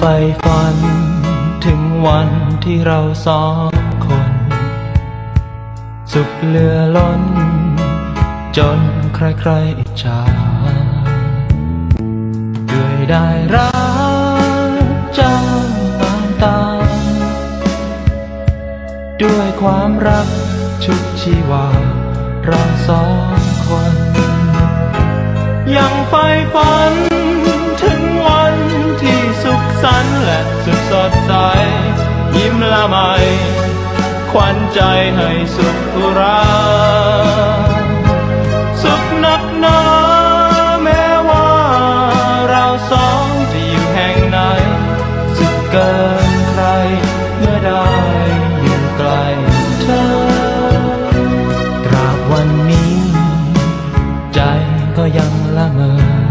ใฝ่ฝัน ถึงวันที่เราสองคน สุขเหลือล้น จนใครๆอิจฉาด้วยได้รักเจ้าน้ำตา ด้วยความรักชุดชีวา เราสองคน ยังใฝ่ฝัน ใหม่ขวัญใจให้สุขราสุขนักหนาแม้ว่าเราสองจะอยู่แห่งไหนสุขเกินใครเมื่อได้อยู่ไกลเธอตราบวันนี้ ใจก็ยังละเมอ